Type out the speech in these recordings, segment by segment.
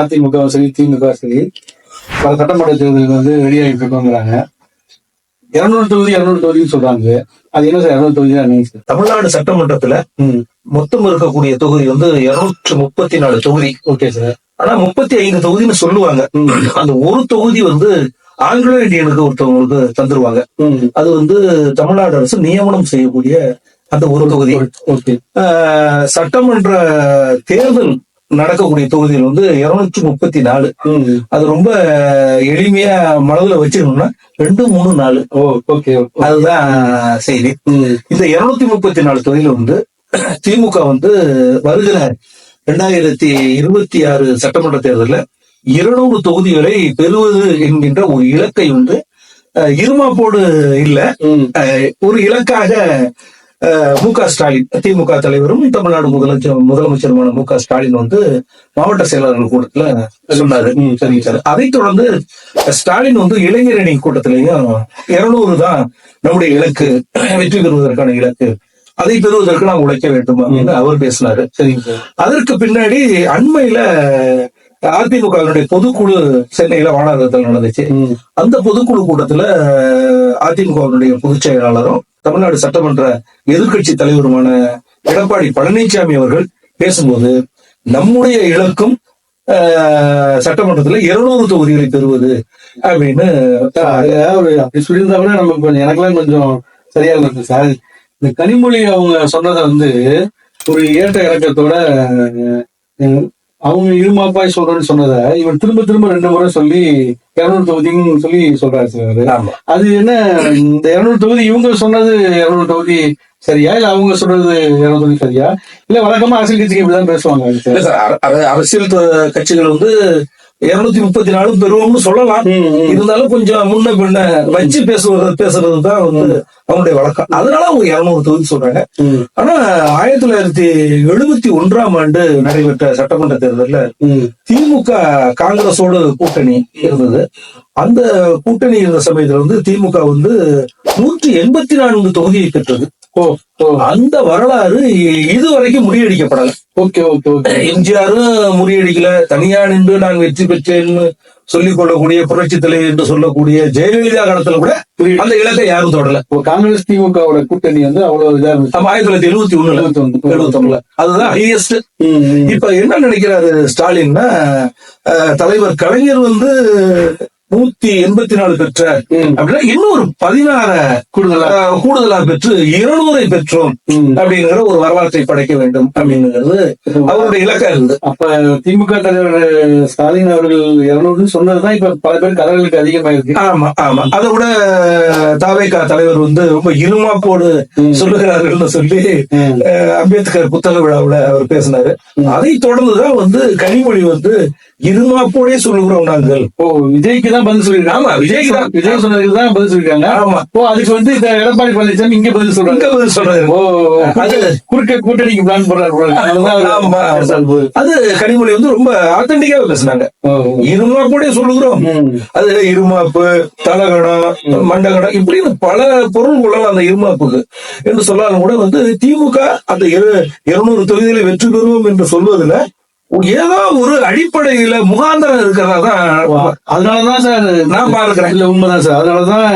அதிமுக சரி திமுக சரி பல சட்டமன்ற தேர்தல் வந்து ரெடி ஆகிட்டு இருக்கோங்கிறாங்க. இருநூறு தொகுதி இருநூறு தொகுதின்னு சொல்றாங்க. அது என்ன சார் இருநூறு தொகுதி தான் தமிழ்நாடு சட்டமன்றத்துல மொத்தம் இருக்கக்கூடிய தொகுதி வந்து இருநூற்று முப்பத்தி நாலு தொகுதி. Okay sir. ஆனா முப்பத்தி ஐந்து தொகுதின்னு சொல்லுவாங்க. அந்த ஒரு தொகுதி வந்து ஆங்கிலோ இந்தியனுக்கு ஒருத்தவங்களுக்கு தந்துருவாங்க. அது வந்து தமிழ்நாடு அரசு நியமனம் செய்யக்கூடிய அந்த ஒரு தொகுதி. சட்டமன்ற தேர்தல் நடக்கக்கூடிய தொகுதியில் வந்து இருநூற்றி முப்பத்தி நாலு அது ரொம்ப எளிமையா மனதுல வச்சிருக்கணும்னா ரெண்டு மூணு நாலு. ஓகே அதுதான் செய்தி. இந்த இருநூத்தி முப்பத்தி நாலு தொகுதியில வந்து திமுக வந்து வருகிற ரெண்டாயிரத்தி இருபத்தி ஆறு சட்டமன்ற தேர்தலில் இருநூறு தொகுதிகளை பெறுவது என்கின்ற ஒரு இலக்கை வந்து இருமாப்போடு இல்ல. ஒரு இலக்காக மு க ஸ்டாலின் திமுக தலைவரும் தமிழ்நாடு முதலமைச்சர் முதலமைச்சருமான மு க ஸ்டாலின் வந்து மாவட்ட செயலாளர்கள் கூட்டத்துல சொன்னாரு. சார். அதைத் தொடர்ந்து ஸ்டாலின் வந்து இளைஞரணி கூட்டத்திலையும் இருநூறு தான் நம்முடைய இலக்கு வெற்றி பெறுவதற்கான இலக்கு. அதை பெறுவதற்கு நாம் உழைக்க வேண்டும் அப்படின்னு அவர் பேசினாரு. அதற்கு பின்னாடி அண்மையில அதிமுகவினுடைய பொதுக்குழு சென்னையில வானகத்தில் நடந்துச்சு. அந்த பொதுக்குழு கூட்டத்துல அதிமுகவினுடைய பொதுச் செயலாளரும் தமிழ்நாடு சட்டமன்ற எதிர்கட்சி தலைவருமான எடப்பாடி பழனிசாமி அவர்கள் பேசும்போது நம்முடைய இலக்கும் சட்டமன்றத்துல இருநூறு தொகுதிகளை பெறுவது அப்படின்னு அப்படி சொல்லியிருந்தா கூட கொஞ்சம் எனக்கெல்லாம் கொஞ்சம் சரியா இருந்தது சார் இந்த கனிமொழி அவங்க சொன்னதை வந்து ஒரு ஏற்ற இறக்கத்தோட அவங்க இருமாப்பாய் சொல்றேன்னு சொன்னதை இவன் திரும்ப திரும்ப ரெண்டு முறை சொல்லி இருநூறு தொகுதின்னு சொல்லி சொல்றாரு சார் அது என்ன இந்த இருநூறு தொகுதி இவங்க சொன்னது இருநூறு தொகுதி சரியா? இல்ல அவங்க சொல்றது இருநூறு தொகுதி சரியா? இல்ல வழக்கமா அரசியல் கட்சிக்கு இப்படிதான் பேசுவாங்க. அரசியல் கட்சிகள் வந்து இருநூத்தி முப்பத்தி நாலு பெறுவோம்னு சொல்லலாம். இருந்தாலும் கொஞ்சம் முன்ன பின்ன வச்சு பேசுவது பேசுறது தான் வந்து அவங்களுடைய வழக்கம். அதனால அவங்க இருநூறு தொகுதி சொல்றாங்க. ஆனா ஆயிரத்தி தொள்ளாயிரத்தி எழுபத்தி ஒன்றாம் ஆண்டு நடைபெற்ற சட்டமன்ற தேர்தல்ல திமுக காங்கிரஸோடு கூட்டணி இருந்தது. அந்த கூட்டணி இருந்த சமயத்துல வந்து திமுக வந்து நூற்றி எண்பத்தி நான்கு தொகுதியை பெற்றது. அந்த வரலாறு இதுவரைக்கும் முறியடிக்கப்படல. Okay okay okay. எம்ஜிஆரும் முறியடிக்கல. தனியா நின்று நான் வெற்றி பெற்றேன்னு சொல்லிக் கொள்ளக்கூடிய புரட்சி தலைவர் என்று சொல்லக்கூடிய ஜெயலலிதா காலத்துல கூட அந்த இலக்கை யாரும் தொடல காங்கிரஸ் திமுகவோட கூட்டணி வந்து அவ்வளவு ஆயிரத்தி தொள்ளாயிரத்தி எழுபத்தி ஒண்ணுல. எழுபத்தி ஒண்ணு. எழுபத்தி ஒண்ணுல. அதுதான் ஹையஸ்ட். இப்ப என்ன நினைக்கிறாரு ஸ்டாலின்னா தலைவர் கலைஞர் வந்து நூத்தி எண்பத்தி நாலு பெற்றார் ம். அப்படின்னா இன்னும் ஒரு பதினாற கூடுதலா கூடுதலா பெற்று இருநூறை பெற்றோம். அப்படிங்கிற ஒரு வரலாற்றை படைக்க வேண்டும் அப்படிங்கிறது அவருடைய இலக்கா இருந்தது. அப்ப திமுக தலைவர் ஸ்டாலின் அவர்கள் இருநூறுன்னு சொன்னதுதான் இப்ப பல பேர் கதர்களுக்கு அதிகமா இருக்கு ஆமா ஆமா. அதை விட தாவேகா தலைவர் வந்து ரொம்ப இருமாப்போடு சொல்லுகிறார்கள்னு சொல்லி அம்பேத்கர் புத்தக விழாவுல அவர் பேசினாரு. அதை தொடர்ந்துதான் வந்து கனிமொழி வந்து இருமாப்போடே சொல்லுகிறோம் நாங்கள். ஓ விஜய்க்கு தான் பதில் சொல்லிருக்காங்க ஆமா, விஜய்க்கு தான். விஜய் சொன்னதுக்கு தான் பதில் சொல்லிருக்காங்க ஆமா. ஓ அதுக்கு வந்து இந்த எடப்பாடி பழனிசாமி இங்க பதில் சொல்றாங்க இங்க பதில் சொல்றாரு. ஓ அது குறுக்க கூட்டணிக்கு பிளான் போடுறாரு. அது கனிமொழி வந்து ரொம்ப ஆத்தென்டிக்கா பேசினாங்க. இருமாப்போடே சொல்லுகிறோம். அது இருமாப்பு தலகணம் மண்டகணம் இப்படின்னு பல பொருள் கொள்ளலாம் அந்த இருமாப்புக்கு. என்று சொன்னாலும் கூட வந்து திமுக அந்த இரு- இருநூறு தொகுதிகளை வெற்றி பெறுவோம் என்று சொல்வதில் ஏதோ ஒரு அடிப்படையில முகாந்திரம் இருக்கிறதா தான் அதனாலதான் சார் நான் பார்க்கிறேன். இல்ல உண்மைதான் சார். அதனாலதான்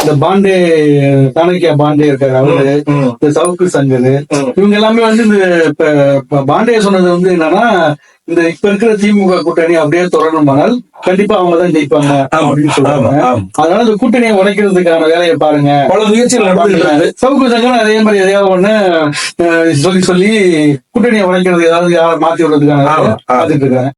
இந்த பாண்டே சாணக்கியா பாண்டே இருக்காரு அவரு. இந்த சவுக்கு சங்கர். இவங்க எல்லாமே வந்து இந்த பாண்டே சொன்னது வந்து என்னன்னா இந்த இப்ப இருக்கிற திமுக கூட்டணி அப்படியே தொடரணுமானால் கண்டிப்பா அவங்க தான் ஜெயிப்பாங்க அப்படின்னு சொல்றாங்க. அதனால இந்த கூட்டணியை உடைக்கிறதுக்கான வேலையை பாருங்க பல முயற்சிகள் நடந்துருக்கு சவுக்கு சங்கர் அதே மாதிரி எதையாவது ஒண்ணு சொல்லி சொல்லி கூட்டணியை உடைக்கிறது ஏதாவது மாத்தி விடுறதுக்கான. பார்த்துட்டு இருக்காங்க